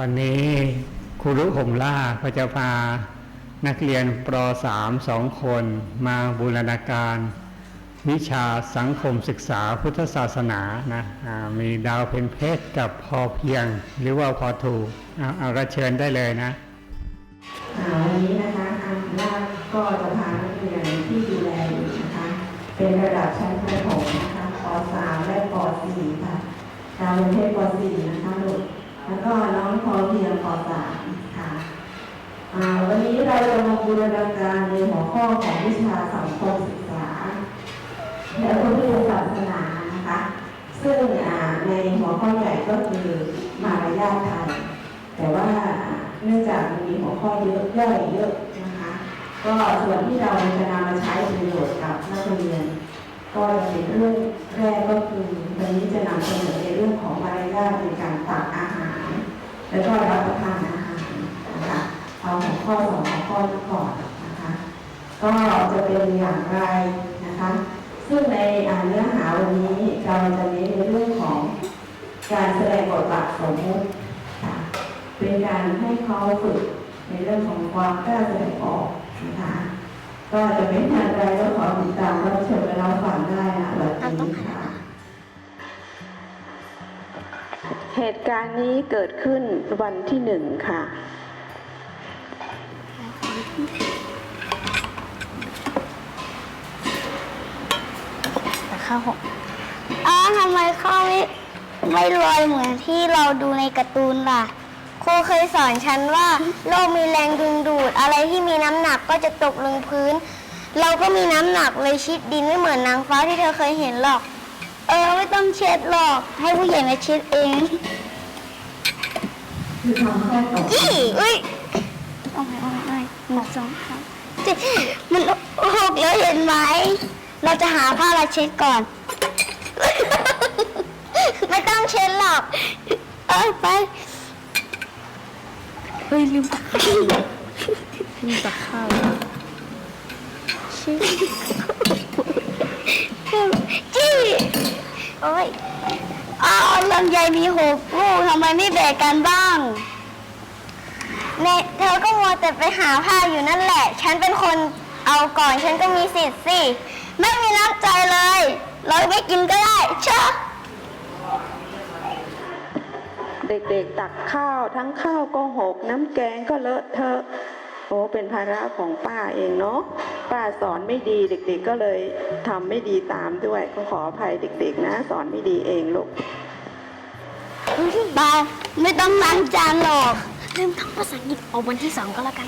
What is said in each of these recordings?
วันนี้ครูรุห่มล่าก็จะพานักเรียนป .3 สองคนมาบูรณาการ วิชาสังคมศึกษาพุทธศาสนานะมีดาวเพนเพชกับพอเพียง หรือว่าพอถูกเอาเอาระเชิญได้เลยนะวันนี้นะคะทางคณะก็จะพานักเรียนที่ดูแลอยู่นะคะ เป็นระดับชั้นประถมนะคะป .3 และป .4 ค่ะดาวประเทศป .4 นะคะลูก แล้วก็น้องพอเพียงป .3 ค่ะอ่าวันนี้เราจะมาบูรณาการในหัวข้อของวิชาสังคมศึกษา และพุทธศาสนานะคะ ซึ่งในหัวข้อใหญ่ก็คือมารยาทไทย แต่ว่าเนื่องจากมีหัวข้อเยอะย่อยเยอะนะคะ ก็ส่วนที่เราจะนำมาใช้ประโยชน์กับนักเรียน ก็จะเป็นเรื่องแรกก็คือวันนี้จะนำเสนอในเรื่องของมารยาทในการตักอาหาร แล้วก็รับประทานอาหารนะคะเอาหัวข้อสองหัวข้อนี้ก่อนนะคะ ก็จะเป็นอย่างไรนะคะ ซึ่งในอ่าเนื้อหาวันนี้เราจะเน้นในเรื่องของการแสดงบทบาทสมมุติค่ะเป็นการให้เขาฝึกในเรื่องของความกล้าแสดงออกนะคะก็จะเป็นอย่างไรก็ขอติดตามรับชมและรับฟังได้นะวันนี้ค่ะ เหตุการณ์นี้เกิดขึ้นวันที่หนึ่งค่ะแต่ข้าวหกอ้าวทำไมข้าวไม่ไม่ลอยเหมือนที่เราดูในการ์ตูนล่ะ ครูเคยสอนฉันว่า โลกมีแรงดึงดูด อะไรที่มีน้ำหนักก็จะตกลงพื้น เราก็มีน้ำหนักเลยชิดดินไม่เหมือนนางฟ้าที่เธอเคยเห็นหรอก เออไม่ต้องเช็ดหรอก ให้ผู้ใหญ่มาเช็ดเองคือทำข้อตกจี้อุ้ยเอาไปเอาไปเอาไปหนึ่งสองสามจี้มันหกแล้วเห็นไหม เราจะหาผ้ามาเช็ดก่อน ไม่ต้องเช็ดหรอก เอ้ยไป เฮ้ยลืมตักข้าวลืมตักข้าวจี้ โอ้ยอ้าวลำไยมีหกลูกทำไมไม่แบกกันบ้างเนเธอก็มัวแต่ไปหาผ้าอยู่นั่นแหละ ฉันเป็นคนเอาก่อนฉันก็มีสิทธิ์สิไม่มีน้ำใจเลย เราไม่กินก็ได้เชอะเด็กๆตักข้าวทั้งข้าวก็หกน้ำแกงก็เลอะเทอะโอ้เป็นภาระของป้าเองเนาะ ป้าสอนไม่ดีเด็ก ๆ ก็เลยทำไม่ดีตามด้วยก็ขออภัยเด็ก ๆ นะ สอนไม่ดีเองลูกบาไม่ต้องล้างจานหรอกลืมท่องภาษาอังกฤษเอาวันที่สองก็แล้วกัน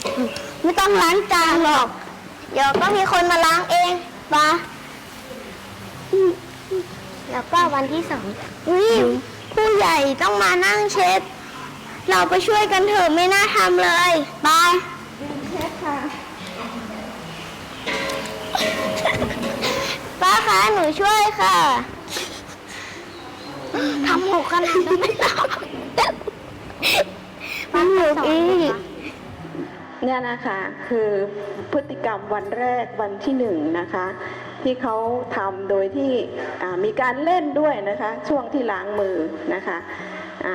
ไม่ต้องล้างจานหรอก เดี๋ยวก็มีคนมาล้างเองบาแล้วก็วันที่สองอุ้ยผู้ใหญ่ต้องมานั่งเช็ด เราไปช่วยกันเถอะไม่น่าทำเลย บาย คะหนูช่วยค่ะทำหกขนาดนั้นไม่ต้องมันหกอีกเนี่ยนะคะคือพฤติกรรมวันแรกวันที่หนึ่งนะคะ ที่เขาทำโดยที่อ่ามีการเล่นด้วยนะคะ ช่วงที่ล้างมือนะคะอ่า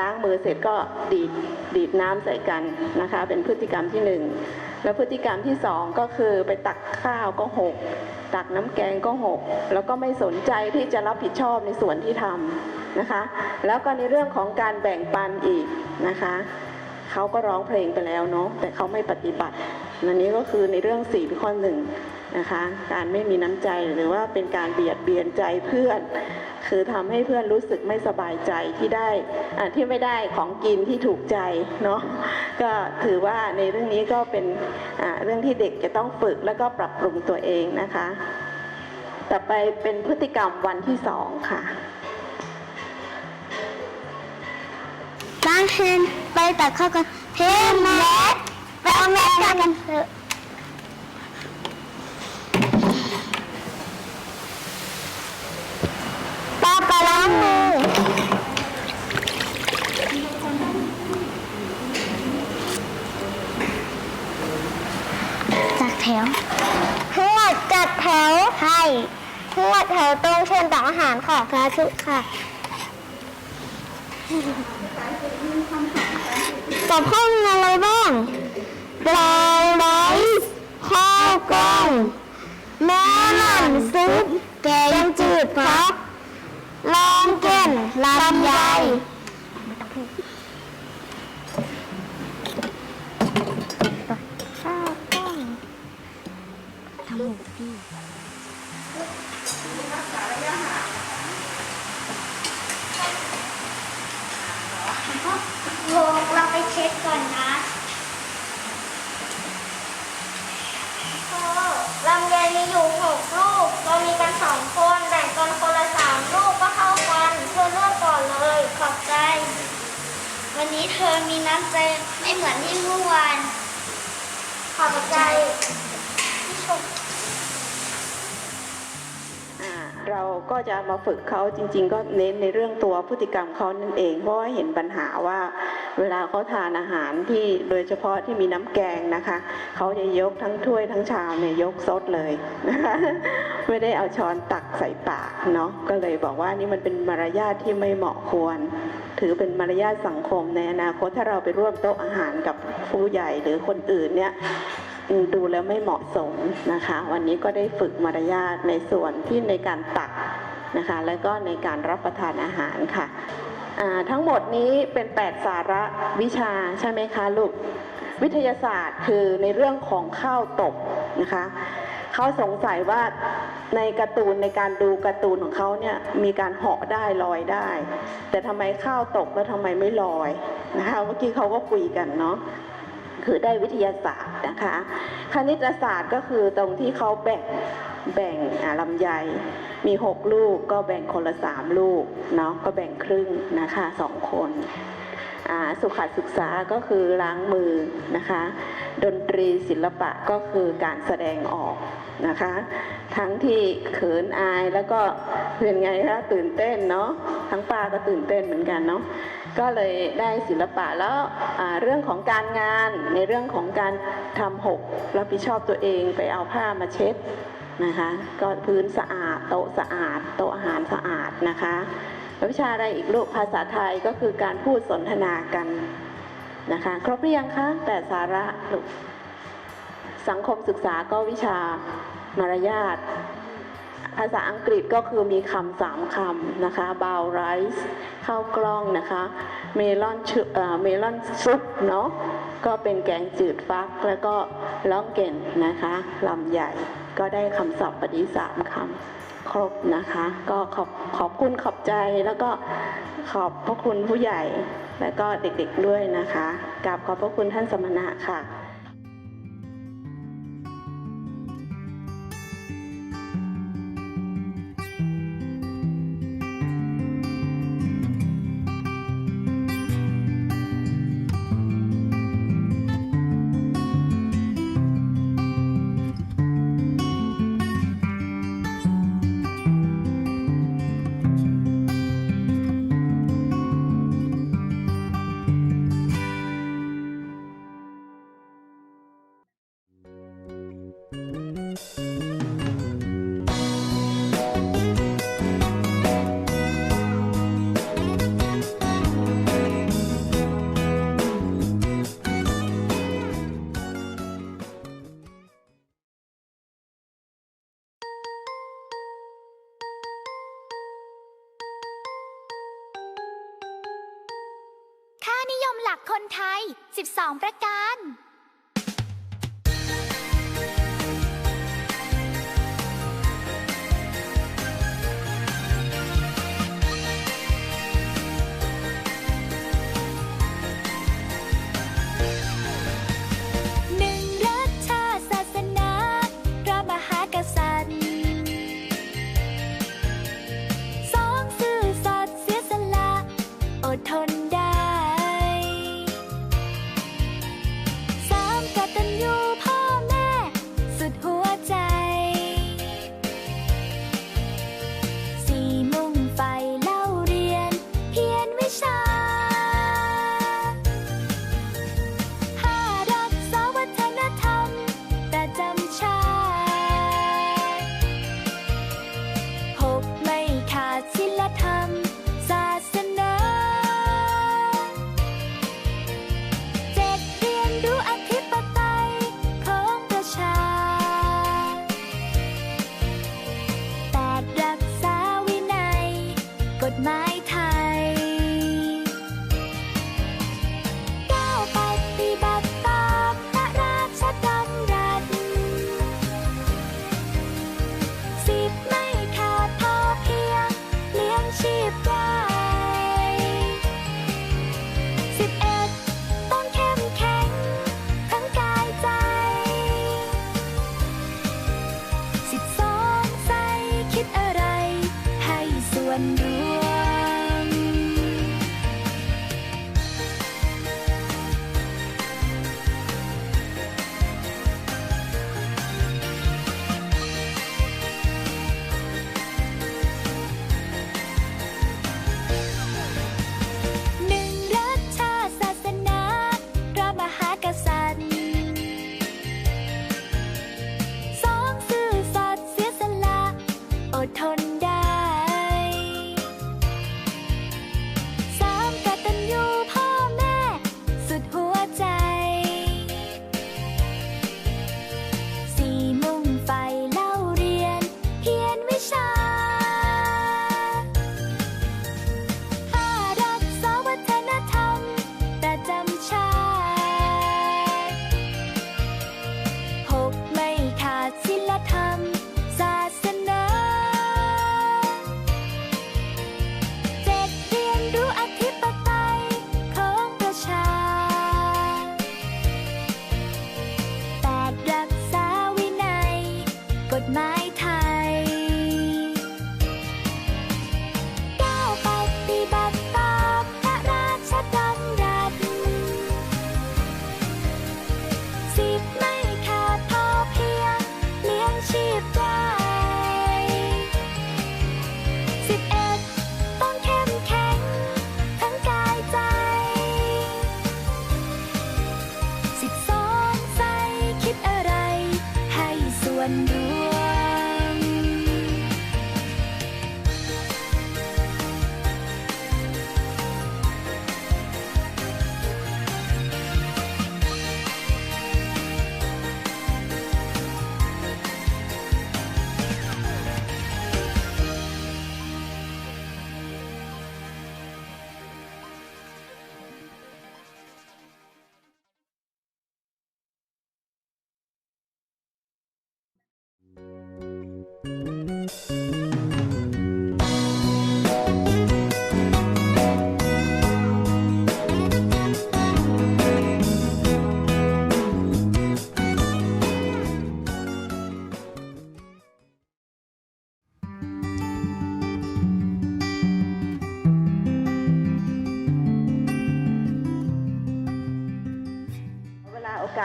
ล้างมือเสร็จก็ดีดดีดน้ำใส่กันนะคะ เป็นพฤติกรรมที่หนึ่งแล้วพฤติกรรมที่สองก็คือไปตักข้าวก็หกตักน้ำแกงก็หก แล้วก็ไม่สนใจที่จะรับผิดชอบในส่วนที่ทำนะคะ แล้วก็ในเรื่องของการแบ่งปันอีกนะคะเขาก็ร้องเพลงไปแล้วเนาะแต่เขาไม่ปฏิบัติอันนี้ก็คือในเรื่องสี่ข้อหนึ่ง นะคะ การไม่มีน้ำใจหรือว่าเป็นการเบียดเบียนใจเพื่อน คือทำให้เพื่อนรู้สึกไม่สบายใจที่ได้อาที่ไม่ได้ของกินที่ถูกใจเนาะก็ถือว่าในเรื่องนี้ก็เป็นเรื่องที่เด็กจะต้องฝึกแล้วก็ปรับปรุงตัวเองนะคะ ต่อไปเป็นพฤติกรรมวันที่สองค่ะล้างแฮนไปตักข้าวกันเพมแม่ไปเอาแม่กันเถอะป้าไปล้างมือจัด แถวหมดจัดแถวใช่หมดแถวตรงเชิญตักอาหารค่ะสาธุค่ะกับข้าวมีอะไรบ้างปลาไรซ์ข้าวกล้องแม่หั่นซุปแกงจืดพัก ธอมีน้ำใจไม่เหมือนที่เมื่อวาน ขอบใจที่ชมอ่าเราก็จะมาฝึกเขาจริง ๆ ก็เน้นในเรื่องตัวพฤติกรรมเขานั่นเองเพราะว่าเห็นปัญหาว่า เวลาเขาทานอาหารที่โดยเฉพาะที่มีน้ำแกงนะคะเขาจะยกทั้งถ้วยทั้งชามเนี่ยยกซดเลยนะคะไม่ได้เอาช้อนตักใส่ปากเนาะก็เลยบอกว่านี่มันเป็นมารยาทที่ไม่เหมาะควร ถือเป็นมารยาทสังคมในอนาคตถ้าเราไปร่วมโต๊ะอาหารกับผู้ใหญ่หรือคนอื่นเนี่ยดูแล้วไม่เหมาะสมนะคะ วันนี้ก็ได้ฝึกมารยาทในส่วนที่ในการตักนะคะ แล้วก็ในการรับประทานอาหารค่ะทั้งหมดนี้เป็น 8 สาระวิชาใช่ไหมคะลูกวิทยาศาสตร์คือในเรื่องของข้าวตกนะคะ เขาสงสัยว่าในการ์ตูนในการดูการ์ตูนของเขาเนี่ยมีการเหาะได้ลอยได้ แต่ทำไมข้าวตกแล้วทำไมไม่ลอยนะคะเมื่อกี้เขาก็คุยกันเนาะคือได้วิทยาศาสตร์นะคะ คณิตศาสตร์ก็คือตรงที่เขาแบ่งแบ่งลำไยมี 6 ลูกก็แบ่งคนละ 3 ลูกเนาะก็แบ่งครึ่งนะคะสองคนสุขศึกษาก็คือล้างมือนะคะ ดนตรีศิลปะก็คือการแสดงออก นะคะ ทั้งที่เขินอายแล้วก็เป็นไงคะตื่นเต้นเนาะทั้งป้าก็ตื่นเต้นเหมือนกันเนาะก็เลยได้ศิลปะแล้วเรื่องของการงานในเรื่องของการทำหกรับผิดชอบตัวเองไปเอาผ้ามาเช็ดนะคะก็พื้นสะอาดโต๊ะสะอาด โต๊ะอาหารสะอาดนะคะแล้ววิชาอะไรอีกลูกภาษาไทยก็คือการพูดสนทนากันนะคะ ครบหรือยังคะแต่สาระลูกสังคมศึกษาก็วิชา มารยาท ภาษาอังกฤษก็คือมีคำสามคำนะคะบาวไรซ์ข้าวกล้องนะคะเมลอนชุเมลอนซุปเนาะก็เป็นแกงจืดฟักแล้วก็ล่องเก่นนะคะลำใหญ่ก็ได้คำศัพท์ปฏิสามคำครบนะคะ ก็ขอบขอบคุณขอบใจแล้วก็ขอบพระคุณผู้ใหญ่แล้วก็เด็กๆด้วยนะคะกราบขอบพระคุณท่านสมณะค่ะ องประกา bandung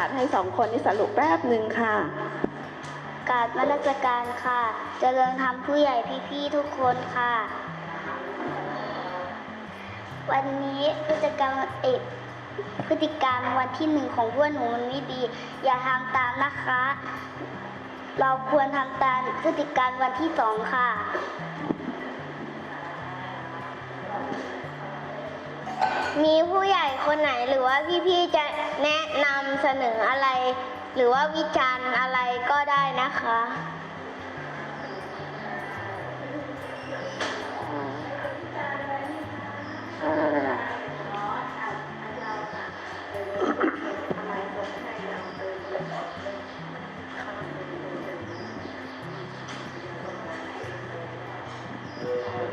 าสให้สองคนนี้สรุปแป๊บหนึ่งค่ะ กราบนมัสการค่ะเจริญธรรมผู้ใหญ่พี่ๆทุกคนค่ะ วันนี้พฤติกรรมเอกพฤติกรรมวันที่หนึ่งของพวกหนูมันไม่ดี อย่าทำตามนะคะ เราควรทำตามพฤติกรรมวันที่สองค่ะ มีผู้ใหญ่คนไหนหรือว่าพี่ๆจะแนะนำเสนออะไร หรือว่าวิจารณ์อะไรก็ได้นะคะ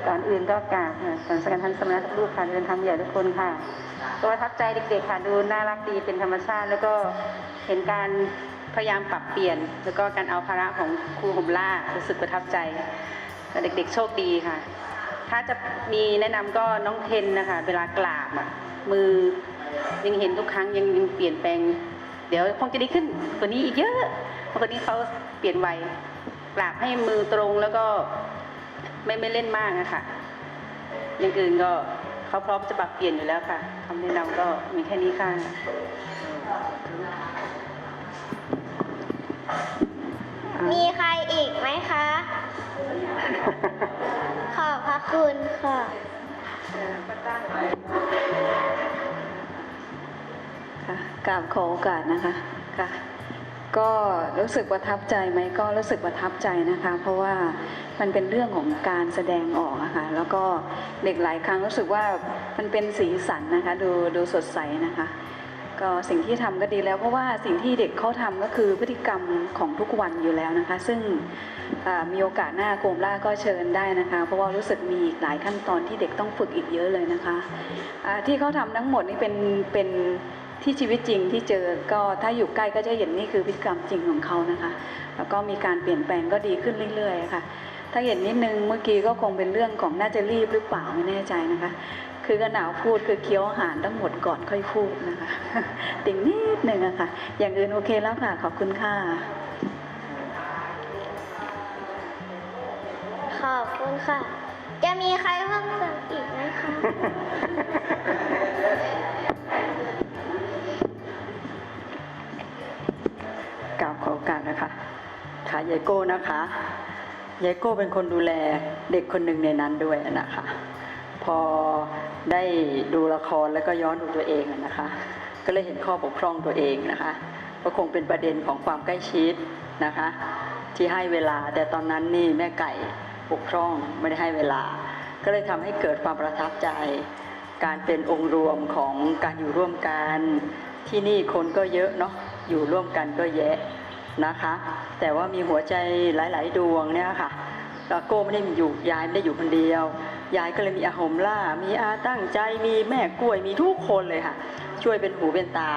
ก่อนอื่นก็กราบค่ะสำนักงานท่านสมณะรูปค่ะเดินทางใหญ่ทุกคนค่ะ ก็ประทับใจเด็กๆค่ะดูน่ารักดีเป็นธรรมชาติ แล้วก็เห็นการพยายามปรับเปลี่ยน แล้วก็การเอาภาระของครูห่มล่ารู้สึกประทับใจเด็กๆโชคดีค่ะ ถ้าจะมีแนะนำก็น้องเทนนะคะ เวลากราบอะมือยังเห็นทุกครั้งยังยังเปลี่ยนแปลง เดี๋ยวคงจะดีขึ้นกว่านี้อีกเยอะเพราะคนนี้เขาเปลี่ยนไวกราบให้มือตรงแล้วก็ไม่ไม่เล่นมากอะคะอย่างอื่นก็เขาพร้อมจะปรับเปลี่ยนอยู่แล้วค่ะ คำแนะนำก็มีแค่นี้ค่ะมีใครอีกไหมคะ ขอบพระคุณค่ะค่ะกราบขอโอกาสนะคะค่ะ ก็รู้สึกประทับใจไหมก็รู้สึกประทับใจนะคะ เพราะว่ามันเป็นเรื่องของการแสดงออกะค่ะแล้วก็เด็กหลายครั้งรู้สึกว่ามันเป็นสีสันนะคะ ดูดูสดใสนะคะ ก็สิ่งที่ทำก็ดีแล้ว เพราะว่าสิ่งที่เด็กเขาทำก็คือพฤติกรรมของทุกวันอยู่แล้วนะคะ ซึ่งมีโอกาสหน้าโกมล่าก็เชิญได้นะคะ เพราะว่ารู้สึกมีอีกหลายขั้นตอนที่เด็กต้องฝึกอีกเยอะเลยนะคะที่เขาทำทั้งหมดนี่เป็นเป็น ที่ชีวิตจริงที่เจอก็ถ้าอยู่ใกล้ก็จะเห็นนี่คือพฤติกรรมจริงของเขานะคะ แล้วก็มีการเปลี่ยนแปลงก็ดีขึ้นเรื่อยๆค่ะ ถ้าเห็นนิดนึงเมื่อกี้ก็คงเป็นเรื่องของน่าจะรีบหรือเปล่าไม่แน่ใจนะคะ คือก็หนาวพูดคือเคี้ยวอาหารทั้งหมดก่อนค่อยพูดนะคะ ติ่งนิดนึงอะค่ะ อย่างอื่นโอเคแล้วค่ะขอบคุณค่ะขอบคุณค่ะ จะมีใครเพิ่มเติมอีกไหมคะ ค่ะยายโก้นะคะยายโก้เป็นคนดูแลเด็กคนหนึ่งในนั้นด้วยนะคะ พอได้ดูละครแล้วก็ย้อนดูตัวเองนะคะ ก็เลยเห็นข้อบกพร่องตัวเองนะคะ ก็คงเป็นประเด็นของความใกล้ชิดนะคะ ที่ให้เวลาแต่ตอนนั้นนี่แม่ไก่บกพร่องไม่ได้ให้เวลา ก็เลยทำให้เกิดความประทับใจ การเป็นองค์รวมของการอยู่ร่วมกันที่นี่คนก็เยอะเนาะอยู่ร่วมกันก็แยะ นะคะ แต่ว่ามีหัวใจหลาย ๆ ดวงเนี่ยค่ะแล้วโก้ไม่ได้อยู่ยายไม่ได้อยู่คนเดียวยายก็เลยมีอาหมล่า มีอาตั้งใจมีแม่กล้วยมีทุกคนเลยค่ะ ช่วยเป็นหูเป็นตา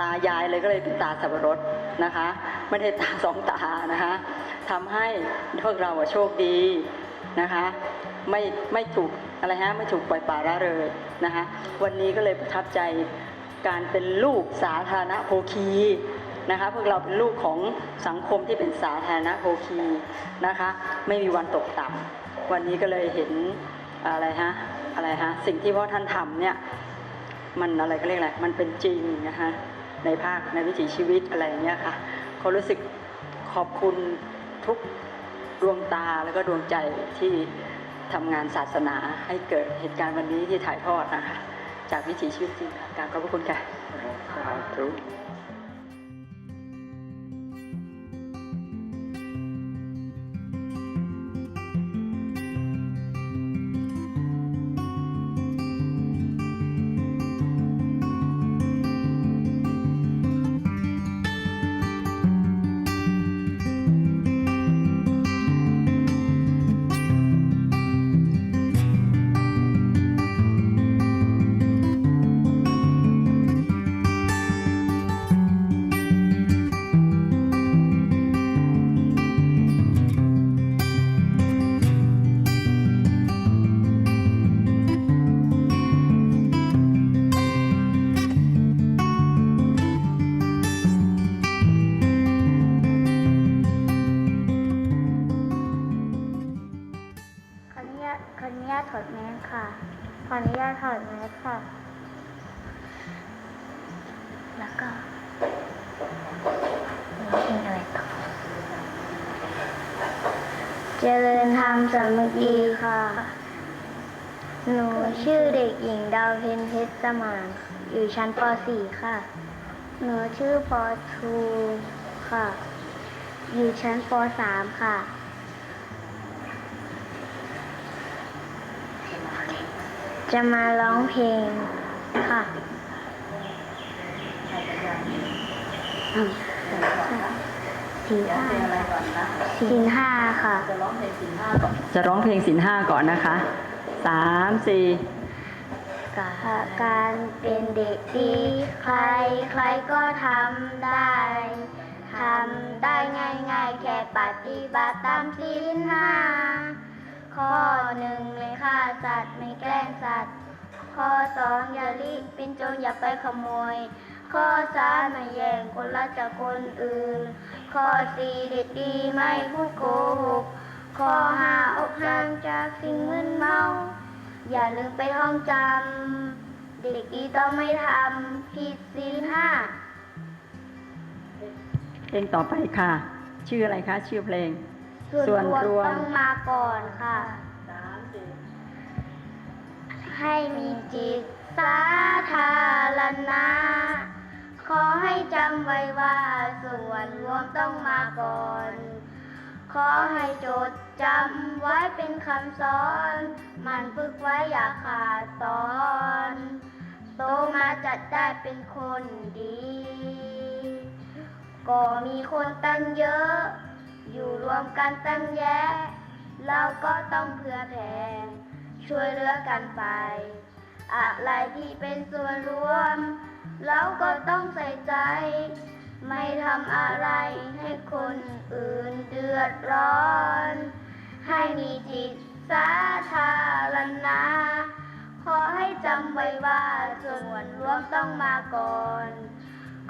ตายายเลยก็เลยเป็นตาสับปะรดนะคะไม่ได้ตาสองตานะคะทำให้พวกเราโชคดีนะคะไม่ไม่ถูกอะไรฮะไม่ถูกปล่อยปละละเลยนะคะวันนี้ก็เลยประทับใจการเป็นลูกสาธารณโภคี นะคะพวกเราเป็นลูกของสังคมที่เป็นสาธารณโภคีนะคะไม่มีวันตกต่ำวันนี้ก็เลยเห็นอะไรฮะอะไรฮะสิ่งที่พ่อท่านทำเนี่ยมันอะไรก็เรียกอะไรมันเป็นจริงนะคะในภาคในวิถีชีวิตอะไรเงี้ยค่ะเขารู้สึกขอบคุณทุกดวงตาแล้วก็ดวงใจที่ทำงานศาสนาให้เกิดเหตุการณ์วันนี้ที่ถ่ายทอดนะคะจากวิถีชีวิตจริงค่ะกราบขอบพระคุณค่ะ เจริญธรรมสำนึกดีค่ะ หนูชื่อเด็กหญิงดาวเพนเพชรสมาน อยู่ชั้นป .4 ค่ะ หนูชื่อป .2 ค่ะ อยู่ชั้นป .3 ค่ะ จะมาร้องเพลงค่ะอืม ศีลห้าศีลห้าค่ะ จะร้องเพลงสินห้าก่อนจะร้องเพลงสินห้าก่อนนะคะสามสี่การเป็นเด็กดีใครใครก็ทำได้ทำได้ง่ายๆ แค่ปฏิบัติตามศีลห้าข้อหนึ่งไม่ฆ่าสัตว์ไม่แกล้งสัตว์ ข้อสองอย่าลิเป็นโจรอย่าไปขโมย ข้อสามไม่แย่งคนละจากคนอื่น ข้อสี่เด็กดีไม่พูดโกหก ข้อห้าอกห่างจากสิ่งมึนเมา อย่าลืมไปท่องจำ เด็กดีต้องไม่ทำผิดศีลห้าเพลงต่อไปค่ะ ชื่ออะไรคะ ชื่อเพลง ส่วนรวมต้องมาก่อนค่ะให้มีจิตสาธารณะ ขอให้จำไว้ว่าส่วนรวมต้องมาก่อน ขอให้จดจำไว้เป็นคำสอน มันฝึกไว้อย่าขาดตอน โตมาจัดได้เป็นคนดี ก็มีคนตั้งเยอะ อยู่รวมกันตั้งแยะ เราก็ต้องเผื่อแผ่ช่วยเหลือกันไป อะไรที่เป็นส่วนรวม เราก็ต้องใส่ใจ ไม่ทำอะไรให้คนอื่นเดือดร้อน ให้มีจิตสาธารณะขอให้จำไว้ว่าส่วนรวมต้องมาก่อน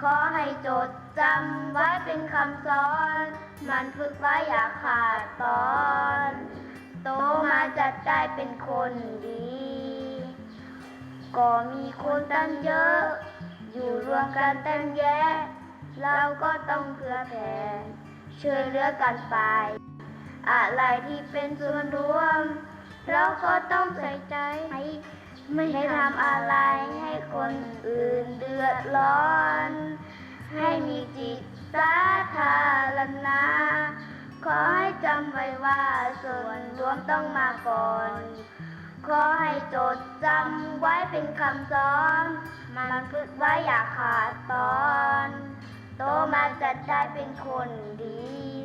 ขอให้จดจำไว้เป็นคำสอน มันฝึกไว้อย่าขาดตอน โตมาจะได้เป็นคนดี ก็มีคนตั้งเยอะ อยู่รวมกันเตั้งแยะ เราก็ต้องเผื่อแผ่ช่วยเหลือกันไป อะไรที่เป็นส่วนรวม เราก็ต้องใส่ใจให้ไม่ให้ทำอะไรให้คนอื่นเดือดร้อน ให้มีจิตสาธารณะขอให้จำไว้ว่าส่วนรวมต้องมาก่อน ขอให้จดจำไว้เป็นคำสอน มันฝึกไว้อย่าขาดตอน โตมาจะได้เป็นคนดี